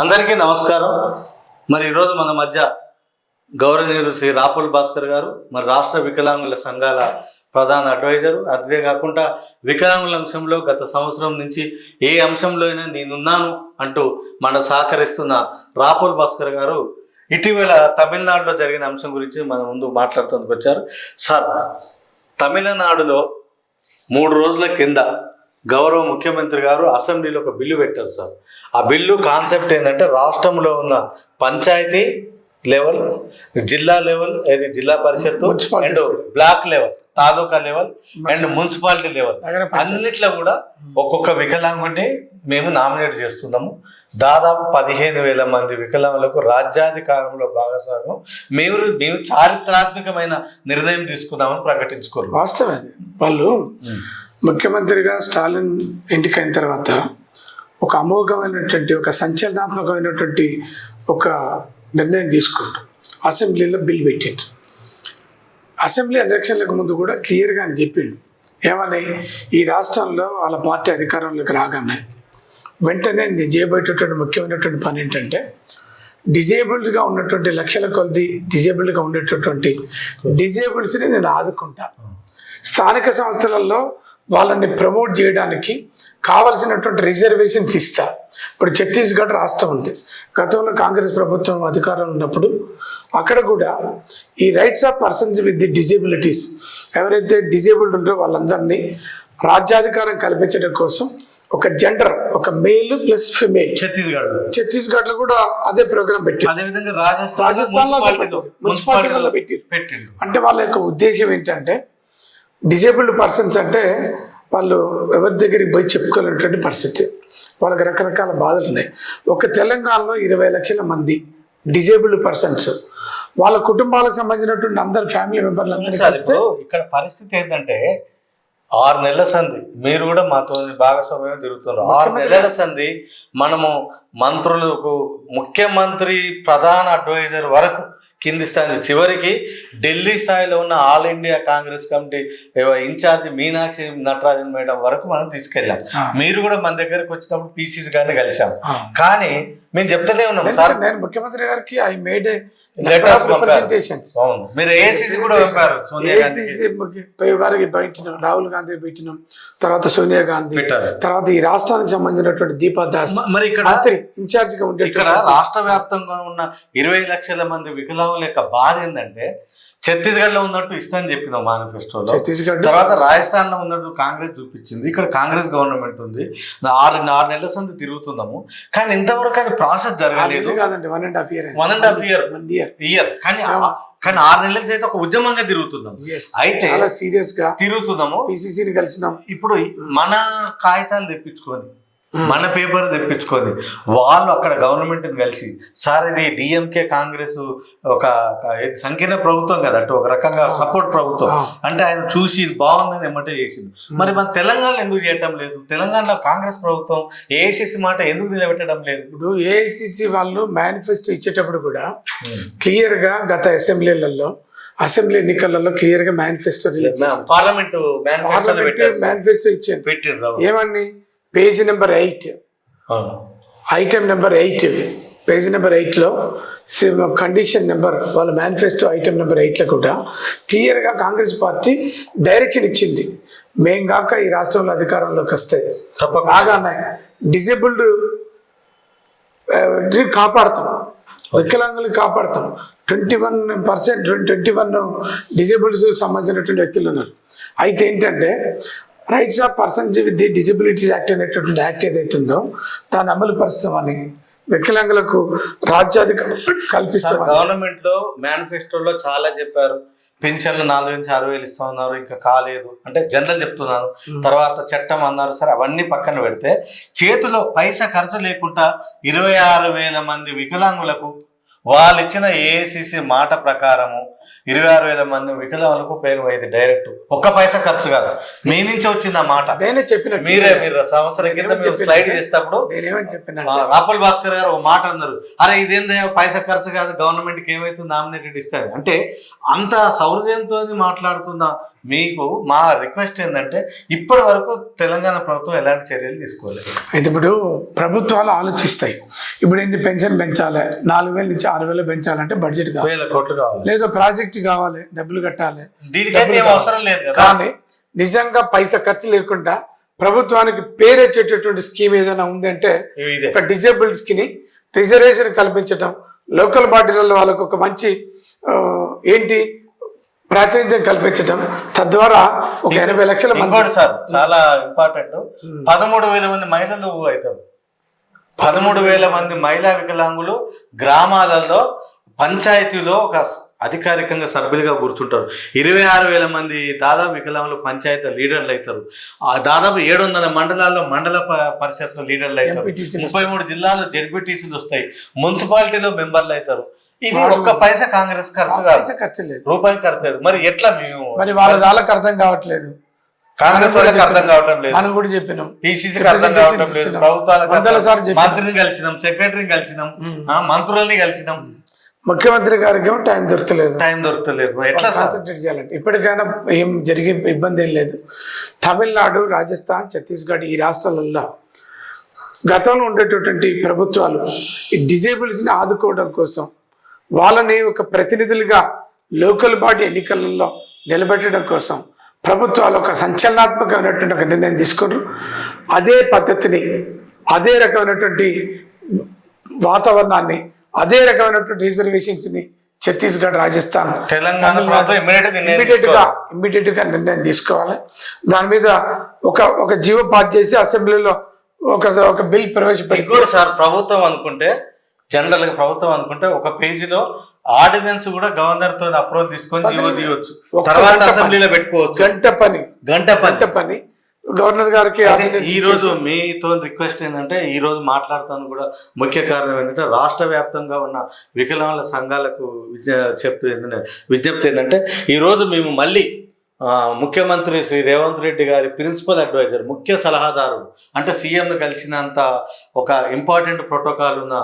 అందరికీ నమస్కారం. మరి ఈరోజు మన మధ్య గౌరవనీయులు శ్రీ రాపుల్ భాస్కర్ గారు మరి రాష్ట్ర వికలాంగుల సంఘాల ప్రధాన అడ్వైజరు. అదే కాకుండా వికలాంగుల అంశంలో గత సంవత్సరం నుంచి ఏ అంశంలో అయినా నేనున్నాను అంటూ మన సహకరిస్తున్న రాపుల్ భాస్కర్ గారు ఇటీవల తమిళనాడులో జరిగిన అంశం గురించి మన ముందు మాట్లాడుతుందుకు వచ్చారు. సార్ తమిళనాడులో మూడు రోజుల కింద గౌరవ ముఖ్యమంత్రి గారు అసెంబ్లీలో ఒక బిల్లు పెట్టారు సార్. ఆ బిల్లు కాన్సెప్ట్ ఏంటంటే రాష్ట్రంలో ఉన్న పంచాయతీ లెవెల్ జిల్లా లెవెల్ ఏది Zilla Parishad and block level taluka level and municipality level. అన్నిట్లో కూడా ఒక్కొక్క వికలాంగుడిని మేము నామినేట్ చేస్తున్నాము. దాదాపు పదిహేను వేల మంది వికలాంగులకు రాజ్యాధికారంలో భాగస్వామ్యం. మేము మేము చారిత్రాత్మకమైన నిర్ణయం తీసుకున్నామని ప్రకటించుకోరు. వాస్తవం వాళ్ళు ముఖ్యమంత్రిగా స్టాలిన్ ఎన్నికైన తర్వాత ఒక అమోఘమైనటువంటి ఒక సంచలనాత్మకమైనటువంటి ఒక నిర్ణయం తీసుకుంటాం అసెంబ్లీలో బిల్ పెట్టారు. అసెంబ్లీ ఎలక్షన్లకు ముందు కూడా క్లియర్గా అని చెప్పిండు. ఏమని? ఈ రాష్ట్రంలో వాళ్ళ పార్టీ అధికారంలోకి రాగానే వెంటనే నేను చేయబోయేటటువంటి ముఖ్యమైనటువంటి పని ఏంటంటే డిజేబుల్డ్గా ఉన్నటువంటి లక్షల కొద్ది డిజేబుల్డ్గా ఉండేటటువంటి డిజేబుల్స్ని నేను ఆదుకుంటా. స్థానిక సంస్థలలో వాళ్ళని ప్రమోట్ చేయడానికి కావలసినటువంటి రిజర్వేషన్స్ ఇస్తా. ఇప్పుడు ఛత్తీస్గఢ్ రాష్ట్రం ఉంది. గతంలో కాంగ్రెస్ ప్రభుత్వం అధికారంలో ఉన్నప్పుడు అక్కడ కూడా ఈ rights of persons with the disabilities ఎవరైతే డిజేబుల్డ్ ఉంటారో వాళ్ళందరినీ రాజ్యాధికారం కల్పించడం కోసం ఒక జెండర్ ఒక మేల్ ప్లస్ ఫిమేల్ ఛత్తీస్గఢ్ ఛత్తీస్గఢ్లో కూడా అదే ప్రోగ్రామ్ పెట్టారు. అదే విధంగా రాజస్థాన్ పెట్టారు. అంటే వాళ్ళ యొక్క ఉద్దేశం ఏంటంటే డిజేబుల్డ్ పర్సన్స్ అంటే వాళ్ళు ఎవరి దగ్గరికి పోయి చెప్పుకోలేనటువంటి పరిస్థితి. వాళ్ళకి రకరకాల బాధలు ఉన్నాయి. ఒక తెలంగాణలో ఇరవై లక్షల మంది డిజేబుల్డ్ పర్సన్స్ వాళ్ళ కుటుంబాలకు సంబంధించినటువంటి అందరు ఫ్యామిలీ మెంబర్లు అందరికీ సార్ చెప్తే ఇప్పుడు ఇక్కడ పరిస్థితి ఏంటంటే ఆరు నెలల సంధి. మీరు కూడా మాతో భాగస్వామ్యం తిరుగుతున్నారు. ఆరు నెలల సంధి మనము మంత్రులకు ముఖ్యమంత్రి ప్రధాన అడ్వైజర్ వరకు కింది స్థాయి చివరికి ఢిల్లీ స్థాయిలో ఉన్న all India Congress committee incharge Meenakshi Natarajan madam వరకు మనం తీసుకెళ్ళాం. మీరు కూడా మన దగ్గరకు వచ్చినప్పుడు పీసీసీ గారిని కలిసాం. కానీ మేము చెప్తూనే ఉన్నాం సార్. నేను- ముఖ్యమంత్రి గారికి ఐ మేడ్ రిప్రజెంటేషన్స్ మీరు ఏసీసీ కూడా పంపారు సోనియా గాంధీకి. ఏఐసిసి వారికి పెట్టినాం రాహుల్ గాంధీ పెట్టినాం తర్వాత సోనియా గాంధీ తర్వాత ఈ రాష్ట్రానికి సంబంధించినటువంటి దీపా దాస్ మరి ఇక్కడ ఇన్ఛార్జ్గా ఉండే ఇక్కడ రాష్ట్ర వ్యాప్తంగా ఉన్న ఇరవై లక్షల మంది వికలాంగుల యొక్క బాధ ఏంటంటే ఛత్తీస్గఢ్లో ఉన్నట్టు ఇస్తానని చెప్పినాం మేనిఫెస్టోలో ఛత్తీస్గఢ్ తర్వాత రాజస్థాన్లో ఉన్నట్టు కాంగ్రెస్ చూపించింది. ఇక్కడ కాంగ్రెస్ గవర్నమెంట్ ఉంది. ఆరు ఆరు నెలల సంది తిరుగుతున్నాము. కానీ ఇంతవరకు అది ప్రాసెస్ జరగలేదు. One and half year one and half year year కానీ కానీ ఆరు నెలల నుంచి అయితే ఒక ఉద్యమంగా తిరుగుతున్నాం అయితే సీరియస్గా తిరుగుతున్నాము. పిసిసిని కలిసినాం. ఇప్పుడు మన కాగితాలు తెప్పించుకొని మన పేపర్ తెప్పించుకొని వాళ్ళు అక్కడ గవర్నమెంట్ కలిసి సార్ ఇది డిఎంకే కాంగ్రెస్ ఒక సంకీర్ణ ప్రభుత్వం కదా అటు ఒక రకంగా సపోర్ట్ ప్రభుత్వం. అంటే ఆయన చూసి బాగుందని ఎమ్మటే చేసింది మరి మన తెలంగాణలో ఎందుకు చేయటం లేదు? తెలంగాణలో కాంగ్రెస్ ప్రభుత్వం ఏఐసిసి మాట ఎందుకు నిలబెట్టడం లేదు? ఇప్పుడు ఏఐసిసి వాళ్ళు మేనిఫెస్టో ఇచ్చేటప్పుడు కూడా క్లియర్గా గత అసెంబ్లీలలో అసెంబ్లీ ఎన్నికలలో క్లియర్గా మేనిఫెస్టో పార్లమెంట్. మేనిఫెస్టో ఇచ్చారు. ఏమని page number eight. Item number eight. Page number ఎయిట్లో కండిషన్ నెంబర్ వాళ్ళ మేనిఫెస్టో ఐటమ్ నెంబర్ ఎయిట్లో కూడా క్లియర్గా కాంగ్రెస్ పార్టీ డైరెక్షన్ ఇచ్చింది. మేం కాక ఈ రాష్ట్రంలో అధికారంలోకి వస్తే. రాగానే డిజేబుల్డ్ కాపాడతాం వికలాంగులు కాపాడతాం. Twenty one percent twenty one disables సంబంధించినటువంటి వ్యక్తులు ఉన్నారు. అయితే ఏంటంటే rights of persons with the disabilities act అనేటటువంటి యాక్ట్ ఏదైతే ఉందో దాన్ని అమలు పరుస్తామని వికలాంగులకు రాజ్యాధికారం సార్ కల్పిస్తామని. గవర్నమెంట్లో మేనిఫెస్టోలో చాలా చెప్పారు. పెన్షన్లు నాలుగు నుంచి ఆరు వేలు ఇస్తా ఉన్నారు ఇంకా కాలేదు. అంటే జనరల్ చెప్తున్నాను తర్వాత చట్టం అన్నారు సరే అవన్నీ పక్కన పెడితే చేతిలో పైసా ఖర్చు లేకుండా ఇరవై ఆరు వేల మంది వికలాంగులకు వాళ్ళు ఇచ్చిన ఏఐసిసి మాట ప్రకారము ఇరవై ఆరు వేల మంది వికలాంగులకు ఉపయోగమైంది డైరెక్ట్ ఒక్క పైసా ఖర్చు కాదు. మీ నుంచి వచ్చింది ఆ మాట. నేనే చెప్పిన మీరే మీరు సంవత్సరం కింద మేము స్లైడ్ చేసేటప్పుడు నేనేమని చెప్పిన రాపుల్ భాస్కర్ గారు ఒక మాట అన్నారు. అరే ఇదేందా పైసా ఖర్చు కాదు గవర్నమెంట్కి ఏమైతే నామినేటెడ్ ఇస్తారు? అంటే అంత సౌహృదయంతో మాట్లాడుతున్న మీకు మా రిక్వెస్ట్ ఏంటంటే ఇప్పటి వరకు తెలంగాణ ప్రభుత్వం ఎలాంటి చర్యలు తీసుకోలేదు. అయితే ఇప్పుడు ప్రభుత్వాలు ఆలోచిస్తాయి. ఇప్పుడు ఏంది పెన్షన్ పెంచాలి. నాలుగు వేల నుంచి ఆరు వేలు పెంచాలంటే బడ్జెట్ వేల కోట్లు కావాలి. లేదో ప్రాజెక్ట్ కావాలి డబ్బులు కట్టాలి. దీనికైతే అవసరం లేదు కానీ నిజంగా పైసా ఖర్చు లేకుండా ప్రభుత్వానికి పేరు వచ్చేటటువంటి స్కీమ్ ఏదైనా ఉందంటే ఒక డిజేబుల్డ్స్కి రిజర్వేషన్ కల్పించడం లోకల్ బాడీలలో వాళ్ళకు ఒక మంచి ఏంటి ప్రాతినిధ్యం కల్పించడం తద్వారా ఒక ఎనభై లక్షల మంది సార్ చాలా ఇంపార్టెంట్. పదమూడు వేల మంది మహిళలు అవుతారు. పదమూడు వేల మంది మహిళా వికలాంగులు గ్రామాలలో పంచాయతీలో ఒక అధికారికంగా సభ్యులుగా గుర్తుంటారు. ఇరవై ఆరు వేల మంది దాదాపు వికలాంగులు పంచాయతీ లీడర్లు అవుతారు. ఆ దాదాపు ఏడు వందల మండలాల్లో మండల పరిషత్ లీడర్లు అవుతారు. ముప్పై మూడు జిల్లాల్లో జెడ్పీటీసీలు వస్తాయి. మున్సిపాలిటీలో మెంబర్లు అవుతారు. ఇది ఒక్క పైసా కాంగ్రెస్ ఖర్చు కాదు. ఖర్చు లేదు. రూపాయి ఖర్చు. మరి ఎట్లా మేము మరి వాళ్ళ వాళ్ళకి అర్థం కావట్లేదు. కాంగ్రెస్ వాళ్ళకి అర్థం కావటం లేదు. మనం కూడా చెప్పినాం. పిసిసికి అర్థం కావటం లేదు. ప్రభుత్వాలకు. మంత్రిని కలిసినాం సెక్రటరీని కలిసినాం ఆ, మంత్రులని కలిసినాం. ముఖ్యమంత్రి గారికి ఏమో టైం దొరకలేదు. టైం దొరకలేదు. ఎట్లా కాన్సన్ట్రేట్ చేయాలంటే ఇప్పటికైనా ఏం జరిగే ఇబ్బంది ఏం లేదు. తమిళనాడు రాజస్థాన్ ఛత్తీస్గఢ్ ఈ రాష్ట్రాలలో గతంలో ఉండేటటువంటి ప్రభుత్వాలు ఈ డిజేబుల్స్ని ఆదుకోవడం కోసం వాళ్ళని ఒక ప్రతినిధులుగా లోకల్ బాడీ ఎన్నికలలో నిలబెట్టడం కోసం ప్రభుత్వాలు ఒక సంచలనాత్మకమైనటువంటి ఒక నిర్ణయం తీసుకున్నారు. అదే పద్ధతిని అదే రకమైనటువంటి వాతావరణాన్ని అదే రకమైనటువంటి రిజర్వేషన్స్ని ఛత్తీస్గఢ్ రాజస్థాన్ తెలంగాణ ఇమ్మీడియట్గా తీసుకోవాలి. ఇమ్మీడియట్గా నిర్ణయం తీసుకోవాలి. దాని మీద ఒక ఒక జీవో పాస్ చేసి అసెంబ్లీలో ఒక ఒక బిల్ ప్రవేశపెట్టి సార్ ప్రభుత్వం అనుకుంటే జనరల్గా ప్రభుత్వం అనుకుంటే ఒక పేజీలో ఆర్డినెన్స్ కూడా గవర్నర్తో అప్రూవల్ తీసుకొని జీవో తీయవచ్చు తర్వాత గంట పని. అసెంబ్లీలో పెట్టుకోవచ్చు. గంట పని. గంట గంట పని. గవర్నర్ గారికి ఈ రోజు మీతో రిక్వెస్ట్ ఏంటంటే ఈ రోజు మాట్లాడుతాను కూడా ముఖ్య కారణం ఏంటంటే రాష్ట్ర వ్యాప్తంగా ఉన్న వికలాంగుల సంఘాలకు విజ్ఞ చెప్తూ విజ్ఞప్తి ఏంటంటే ఈ రోజు మేము మళ్ళీ ముఖ్యమంత్రి శ్రీ రేవంత్ రెడ్డి గారి ప్రిన్సిపల్ అడ్వైజర్ ముఖ్య సలహాదారు అంటే సీఎంను కలిసినంత ఒక ఇంపార్టెంట్ ప్రోటోకాల్ ఉన్న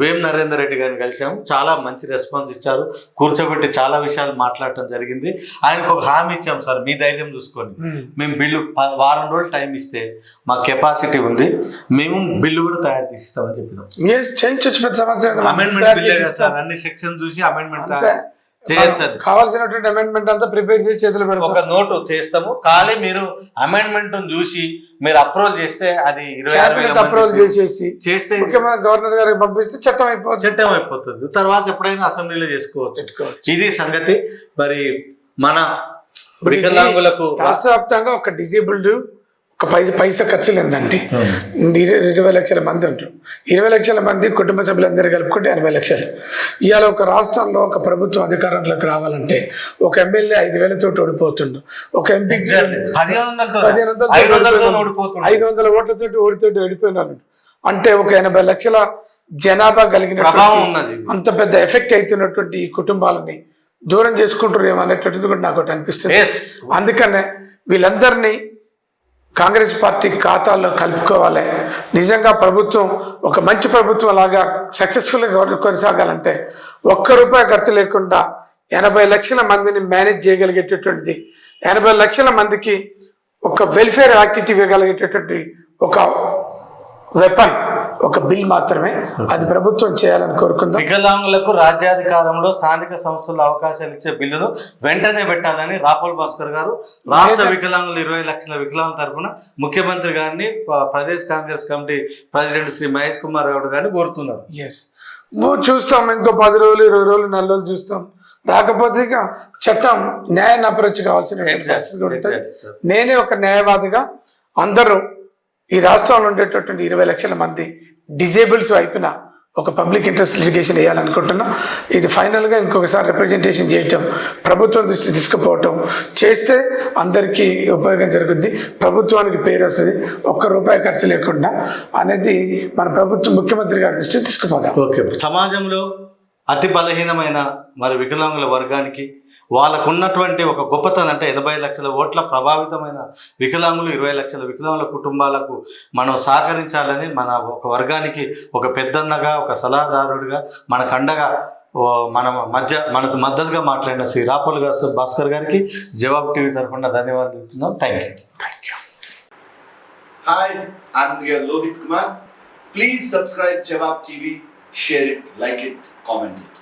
వేం నరేందర్ రెడ్డి గారిని కలిసాం చాలా మంచి రెస్పాన్స్ ఇచ్చారు కూర్చోబెట్టి చాలా విషయాలు మాట్లాడటం జరిగింది ఆయనకు ఒక హామీ ఇచ్చాం సార్ మీ ధైర్యం చూసుకొని. మేము బిల్లు వారం రోజులు టైం ఇస్తే మా కెపాసిటీ ఉంది మేము బిల్లు కూడా తయారు చేసి ఇస్తామని చెప్పినాం. అమెండ్మెంట్. సార్ అన్ని సెక్షన్ చూసి అమెండ్మెంట్. కావాల్సినటువంటి అమెండ్మెంట్ అంతా ప్రిపేర్ చేసి చేతులు ఒక పెడతాం నోటు చేస్తాము ఖాళీ మీరు అమెండ్మెంట్ చూసి మీరు అప్రూవల్ చేస్తే అది ఇరవై అప్రూవల్ చేసేసి చేస్తే ముఖ్యమంత్రి గవర్నర్ గారికి పంపిస్తే చట్టం అయిపోతుంది. చట్టం అయిపోతుంది. తర్వాత ఎప్పుడైనా అసెంబ్లీలో చేసుకోవచ్చు. ఇది సంగతి. మరి మన వికలాంగులకు రాష్ట్ర వ్యాప్తంగా ఒక డిజేబుల్డ్ ఒక పైస పైసా ఖర్చు లేదండి ఇర- ఇరవై లక్షల మంది ఉంటారు. ఇరవై లక్షల మంది కుటుంబ సభ్యులందరూ కలుపుకుంటే ఎనభై లక్షలు. ఇవాళ ఒక రాష్ట్రంలో ఒక ప్రభుత్వం అధికారంలోకి రావాలంటే ఒక ఎమ్మెల్యే ఐదు వేలతో ఓడిపోతుండు. ఒక ఎంపీ ఐదు వందల ఓట్లతో ఓడితోటి ఓడిపోయినాడు. అంటే ఒక ఎనభై లక్షల జనాభా కలిగిన అంత పెద్ద ఎఫెక్ట్ అవుతున్నటువంటి ఈ కుటుంబాలని దూరం చేసుకుంటారు ఏమో కూడా నాకు అనిపిస్తుంది. అందుకనే వీళ్ళందరినీ కాంగ్రెస్ పార్టీ ఖాతాల్లో కలుపుకోవాలి. నిజంగా ప్రభుత్వం ఒక మంచి ప్రభుత్వం లాగా సక్సెస్ఫుల్గా కొనసాగాలంటే ఒక్క రూపాయి ఖర్చు లేకుండా ఎనభై లక్షల మందిని మేనేజ్ చేయగలిగేటటువంటిది ఎనభై లక్షల మందికి ఒక వెల్ఫేర్ యాక్టివిటీ ఇవ్వగలిగేటటువంటి ఒక వెపన్ ఒక బిల్ మాత్రమే అది ప్రభుత్వం చేయాలని కోరుకుందాం. వికలాంగులకు రాజ్యాధికారంలో స్థానిక సంస్థల అవకాశాలు ఇచ్చే బిల్లును వెంటనే పెట్టాలని రాపుల్ భాస్కర్ గారు రాష్ట్ర వికలాంగులు ఇరవై లక్షల వికలాంగుల తరఫున ముఖ్యమంత్రి గారిని ప్రదేశ్ కాంగ్రెస్ కమిటీ ప్రెసిడెంట్ శ్రీ మహేష్ కుమార్ గౌడ్ గారిని కోరుతున్నారు. ఎస్ చూస్తాం ఇంకో పది రోజులు ఇరవై రోజులు నెల రోజులు చూస్తాం. రాకపోతే ఇక చట్టం న్యాయాన్ని అప్రోచ్ కావాల్సిన నేనే ఒక న్యాయవాదిగా అందరూ ఈ రాష్ట్రంలో ఉండేటటువంటి ఇరవై లక్షల మంది డిజేబుల్స్ వైపున ఒక పబ్లిక్ ఇంట్రెస్ట్ లిటిగేషన్ వేయాలనుకుంటున్నా. ఇది ఫైనల్గా ఇంకొకసారి రిప్రజెంటేషన్ చేయటం ప్రభుత్వం దృష్టి తీసుకుపోవటం చేస్తే అందరికీ ఉపయోగం జరుగుద్ది. ప్రభుత్వానికి పేరు వస్తుంది. ఒక్క రూపాయి ఖర్చు లేకుండా అనేది మన ప్రభుత్వం ముఖ్యమంత్రి గారి దృష్టి తీసుకుపోదాం. ఓకే. సమాజంలో అతి బలహీనమైన మరి వికలాంగుల వర్గానికి వాళ్ళకు ఉన్నటువంటి ఒక గొప్పతనం అంటే ఎనభై లక్షల ఓట్ల ప్రభావితమైన వికలాంగులు ఇరవై లక్షల వికలాంగుల కుటుంబాలకు మనం సహకరించాలని మన ఒక వర్గానికి ఒక పెద్దన్నగా ఒక సలహాదారుడిగా మనకు అండగా మన మధ్య మనకు మద్దతుగా మాట్లాడిన శ్రీ రాపుల్ గారు భాస్కర్ గారికి జవాబు టీవీ తరఫున ధన్యవాదాలు చెప్తున్నాం thank you thank you your Lohit Kumar. Please subscribe Jawab TV, share it, like it, comment it.